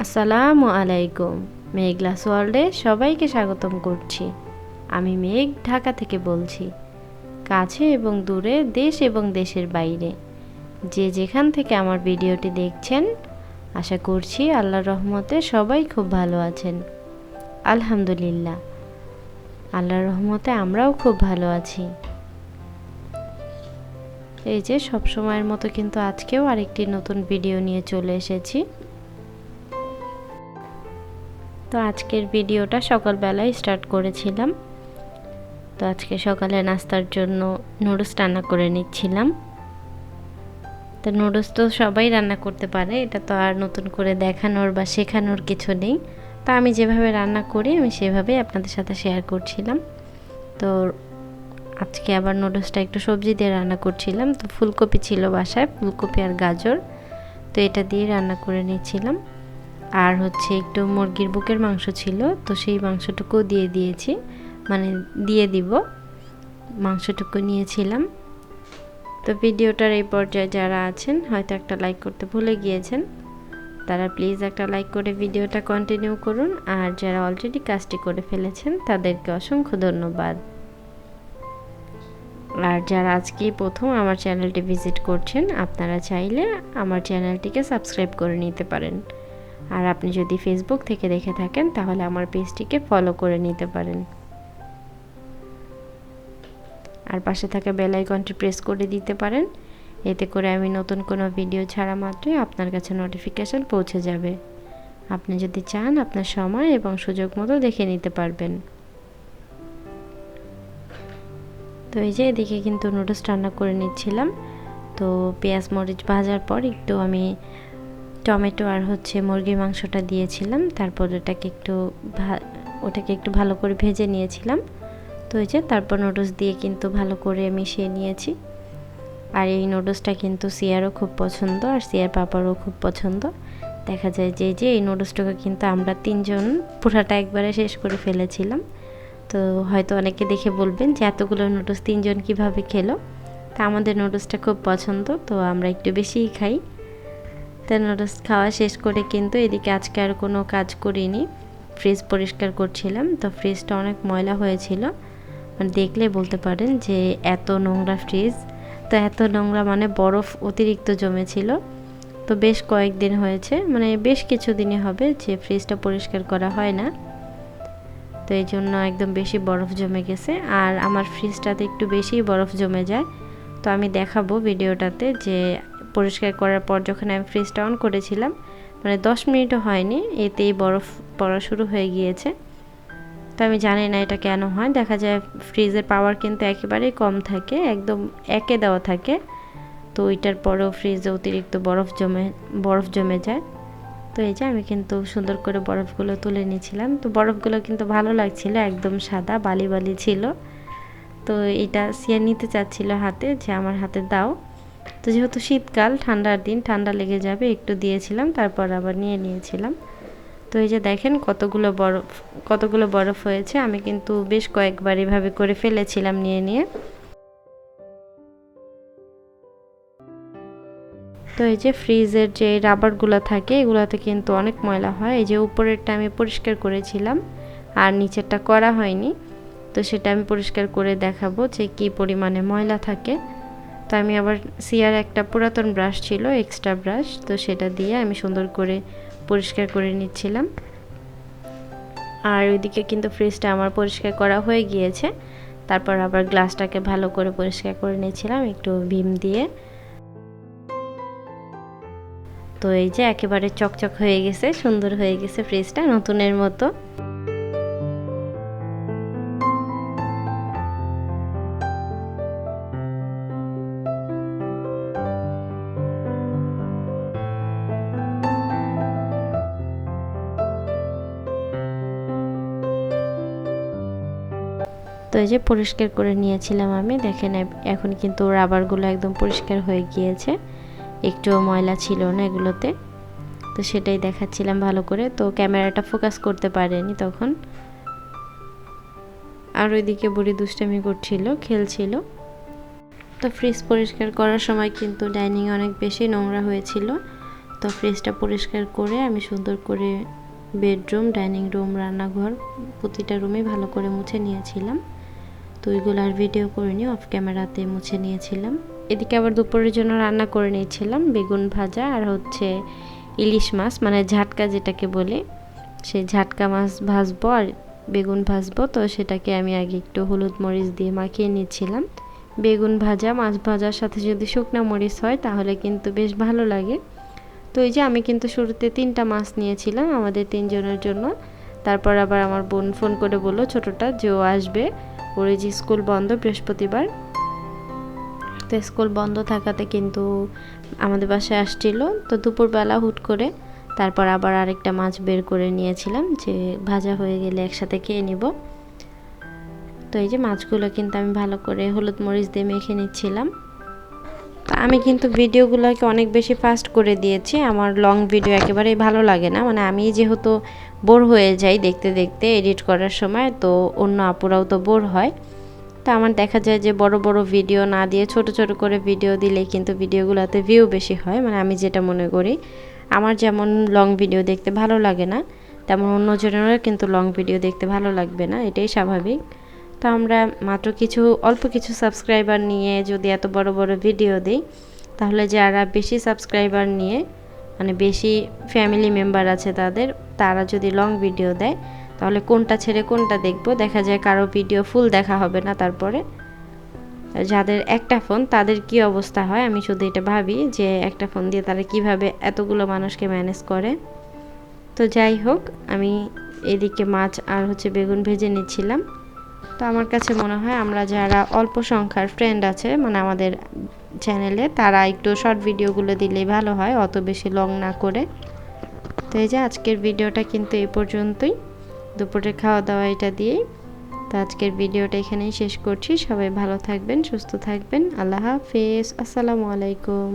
আসসালামু আলাইকুম। মেঘলাস ওয়ার্ল্ডে সবাইকে স্বাগতম করছি। আমি মেঘ ঢাকা থেকে বলছি। কাছে এবং দূরে দেশ এবং দেশের বাইরে। যে যেখান থেকে আমার ভিডিওটি দেখছেন, আশা করছি আল্লাহর রহমতে সবাই খুব ভালো আছেন। আলহামদুলিল্লাহ। আল্লাহর রহমতে আমরাও খুব ভালো আছি। এই যে সব সময়ের মতো কিন্তু আজকেও আরেকটি নতুন ভিডিও নিয়ে চলে এসেছি। তো আজকের ভিডিওটা সকালবেলায় স্টার্ট করেছিলাম। তো আজকে সকালে নাস্তার জন্য নুডলস রান্না করে নিচ্ছিলাম। তো নুডলস তো সবাই রান্না করতে পারে, এটা তো আর নতুন করে দেখানোর বা শেখানোর কিছু নেই। তো আমি যেভাবে রান্না করি, আমি সেভাবেই আপনাদের সাথে শেয়ার করছিলাম। তো আজকে আবার নুডলসটা একটু সবজি দিয়ে রান্না করছিলাম। তো ফুলকপি ছিল বাসায়, ফুলকপি আর গাজর। তো এটা দিয়ে রান্না করে নিচ্ছিলাম। আর হচ্ছে একটু মুরগির বুকের মাংস ছিল, তো সেই মাংসটুকু দিয়ে দিয়েছি। মানে দিয়ে দিব। মাংসটুকু নিয়েছিলাম। তো ভিডিওটার এই পর্যায়ে যারা আছেন, হয়তো একটা লাইক করতে ভুলে গিয়েছেন, তারা প্লিজ একটা লাইক করে ভিডিওটা কন্টিনিউ করুন। আর যারা অলরেডি কাজটি করে ফেলেছেন, তাদেরকে অসংখ্য ধন্যবাদ। আর যারা আজকেই প্রথম আমার চ্যানেলটি ভিজিট করছেন, আপনারা চাইলে আমার চ্যানেলটিকে সাবস্ক্রাইব করে নিতে পারেন। আর আপনি যদি ফেসবুক থেকে দেখে থাকেন, তাহলে আমার পেজটিকে ফলো করে নিতে পারেন। আর পাশে থাকা বেল আইকনটি প্রেস করে দিতে পারেন। এতে করে আমি নতুন কোনো ভিডিও ছাড়া মাত্রই আপনার কাছে নোটিফিকেশান পৌঁছে যাবে। আপনি যদি চান, আপনার সময় এবং সুযোগ মতো দেখে নিতে পারবেন। তো এই যে এদিকে কিন্তু নুডলস রান্না করে নিচ্ছিলাম। তো পেঁয়াজ মরিচ ভাজার পর একটু আমি টমেটো আর হচ্ছে মুরগির মাংসটা দিয়েছিলাম। তারপর ওটাকে একটু ওটাকে একটু ভালো করে ভেজে নিয়েছিলাম। তো ওই যে তারপর নুডলস দিয়ে কিন্তু ভালো করে মিশিয়ে নিয়েছি। আর এই নুডলসটা কিন্তু সিয়ারও খুব পছন্দ আর সিয়ার পাপারও খুব পছন্দ। দেখা যায় যে যে এই নুডলসটাকে কিন্তু আমরা তিনজন পুরাটা একবারে শেষ করে ফেলেছিলাম। তো হয়তো অনেকে দেখে বলবেন যে, এতগুলো নুডলস তিনজন কীভাবে খেলো? তা আমাদের নুডলসটা খুব পছন্দ, তো আমরা একটু বেশিই খাই। তো নুডলস খাওয়া শেষ করে কিন্তু এদিকে আজকে আর কোনো কাজ করিনি। ফ্রিজ পরিষ্কার করছিলাম, তো ফ্রিজটা অনেক ময়লা হয়েছিল। মানে দেখলে বলতে পারেন যে এত নোংরা ফ্রিজ, তো এত নোংরা মানে বরফ অতিরিক্ত জমেছিল। তো বেশ কয়েকদিন হয়েছে মানে বেশ কিছু দিনই হবে যে ফ্রিজটা পরিষ্কার করা হয় না। তো এই জন্য একদম বেশি বরফ জমে গেছে। আর আমার ফ্রিজটাতে একটু বেশি বরফ জমে যায়। তো আমি দেখাবো ভিডিওটাতে যে পরিষ্কার করার পর যখন আমি ফ্রিজটা অন করেছিলাম মানে দশ মিনিটও হয়নি, এতেই বরফ পড়া শুরু হয়ে গিয়েছে। তো আমি জানি না এটা কেন হয়, দেখা যায় ফ্রিজের পাওয়ার কিন্তু একেবারেই কম থাকে, একদম একে দেওয়া থাকে। তো ওইটার পরেও ফ্রিজে অতিরিক্ত বরফ জমে বরফ জমে যায়। তো এই যে আমি কিন্তু সুন্দর করে বরফগুলো তুলে নিয়েছিলাম। তো বরফগুলো কিন্তু ভালো লাগছিল, একদম সাদা, বালি বালি ছিল। তো এটা সিয়া নিতে চাচ্ছিল হাতে, যে আমার হাতে দাও। তো যেহেতু শীতকাল, ঠান্ডার দিন, ঠান্ডা লেগে যাবে, একটু দিয়েছিলাম, তারপর আবার নিয়ে নিয়েছিলাম। তো এই যে দেখেন কতগুলো বরফ কতগুলো বরফ হয়েছে, আমি কিন্তু বেশ কয়েকবার এভাবে করে ফেলেছিলাম নিয়ে নিয়ে। তো এই যে ফ্রিজের যে রাবারগুলো থাকে, এগুলোতে কিন্তু অনেক ময়লা হয়। এই যে উপরেরটা আমি পরিষ্কার করেছিলাম, আর নিচেরটা করা হয়নি। তো সেটা আমি পরিষ্কার করে দেখাবো যে কি পরিমাণে ময়লা থাকে। তো আমি আবার সিয়ার একটা পুরাতন ব্রাশ ছিল এক্সট্রা ব্রাশ, তো সেটা দিয়ে আমি সুন্দর করে পরিষ্কার করে নিচ্ছিলাম। আর ওইদিকে কিন্তু ফ্রিজটা আমার পরিষ্কার করা হয়ে গিয়েছে। তারপর আবার গ্লাসটাকে ভালো করে পরিষ্কার করে নিয়েছিলাম একটু ভিম দিয়ে। তো এই যে একেবারে চকচক হয়ে গেছে, সুন্দর হয়ে গেছে ফ্রিজটা নতুনের মতো। তো এই যে পরিষ্কার করে নিয়েছিলাম আমি, দেখেন এখন কিন্তু রাবারগুলো একদম পরিষ্কার হয়ে গিয়েছে। একটুও ময়লা ছিল না এগুলোতে। তো সেটাই দেখাচ্ছিলাম ভালো করে। তো ক্যামেরাটা ফোকাস করতে পারেনি তখন। আর ওইদিকে বুড়ি দুষ্টামি করছিল, খেলছিল। তো ফ্রিজ পরিষ্কার করার সময় কিন্তু ডাইনিং অনেক বেশি নোংরা হয়েছিল। তো ফ্রিজটা পরিষ্কার করে আমি সুন্দর করে বেডরুম, ডাইনিং রুম, রান্নাঘর, প্রতিটা রুমে ভালো করে মুছে নিয়েছিলাম। তো ওইগুলো আর ভিডিও করিনি অফ ক্যামেরাতে মুছে নিয়েছিলাম। এদিকে আবার দুপুরের জন্য রান্না করে নিয়েছিলাম, বেগুন ভাজা আর হচ্ছে ইলিশ মাছ মানে ঝাটকা যেটাকে বলে। সেই ঝাটকা মাছ ভাজবো আর বেগুন ভাজবো, তো সেটাকে আমি আগে একটু হলুদ মরিচ দিয়ে মাখিয়ে নিয়েছিলাম। বেগুন ভাজা, মাছ ভাজার সাথে যদি শুকনা মরিচ হয়, তাহলে কিন্তু বেশ ভালো লাগে। তো এই যে আমি কিন্তু শুরুতে তিনটা মাছ নিয়েছিলাম আমাদের তিনজনের জন্য। তারপর আবার আমার বোন ফোন করে বলল, ছোটোটা যে ও আসবে। যে স্কুল বন্ধ বৃহস্পতিবার। তো স্কুল বন্ধ থাকাতে কিন্তু আমাদের বাসায় আসছিল। তো দুপুরবেলা হুট করে তারপর আবার আরেকটা মাছ বের করে নিয়েছিলাম যে ভাজা হয়ে গেলে একসাথে খেয়ে নিব। তো এই যে মাছগুলো কিন্তু আমি ভালো করে হলুদ মরিচ দিয়ে মেখে নিচ্ছিলাম। আমি কিন্তু ভিডিওগুলোকে অনেক বেশি ফাস্ট করে দিয়েছি। আমার লং ভিডিও একেবারেই ভালো লাগে না। মানে আমি যেহেতু বোর হয়ে যাই দেখতে দেখতে, এডিট করার সময়, তো অন্য আপুরাও তো বোর হয়। তো আমার দেখা যায় যে বড় বড় ভিডিও না দিয়ে ছোট ছোট করে ভিডিও দিলে কিন্তু ভিডিওগুলোতে ভিউ বেশি হয়। মানে আমি যেটা মনে করি, আমার যেমন লং ভিডিও দেখতে ভালো লাগে না, তেমন অন্যজনেরও কিন্তু লং ভিডিও দেখতে ভালো লাগবে না। এটাই স্বাভাবিক। তো আমরা মাত্র কিছু, অল্প কিছু সাবস্ক্রাইবার নিয়ে যদি এত বড় বড় ভিডিও দিই, তাহলে যারা বেশি সাবস্ক্রাইবার নিয়ে মানে বেশি ফ্যামিলি মেম্বার আছে তাদের, তারা যদি লং ভিডিও দেয়, তাহলে কোনটা ছেড়ে কোনটা দেখব, দেখা যায় কারও ভিডিও ফুল দেখা হবে না তারপরে। যাদের একটা ফোন তাদের কি অবস্থা হয়, আমি শুধু এটা ভাবি যে একটা ফোন দিয়ে তারা কীভাবে এতগুলো মানুষকে ম্যানেজ করে। তো যাই হোক, আমি এদিকে মাছ আর হচ্ছে বেগুন ভেজে নিচ্ছিলাম। তো আমার কাছে মনে হয় আমরা যারা অল্প সংখ্যার ফ্রেন্ড আছে মানে আমাদের চ্যানেলে তারা একটু শর্ট ভিডিওগুলো দিলেই ভালো হয়, অত বেশি লং না করে। তো এই যে আজকের ভিডিওটা কিন্তু এই পর্যন্তই। দুপুরে খাওয়া দাওয়া এটা দিয়েই। তো আজকের ভিডিওটা এখানেই শেষ করছি। সবাই ভালো থাকবেন, সুস্থ থাকবেন। আল্লাহ হাফেজ। আসসালামু আলাইকুম।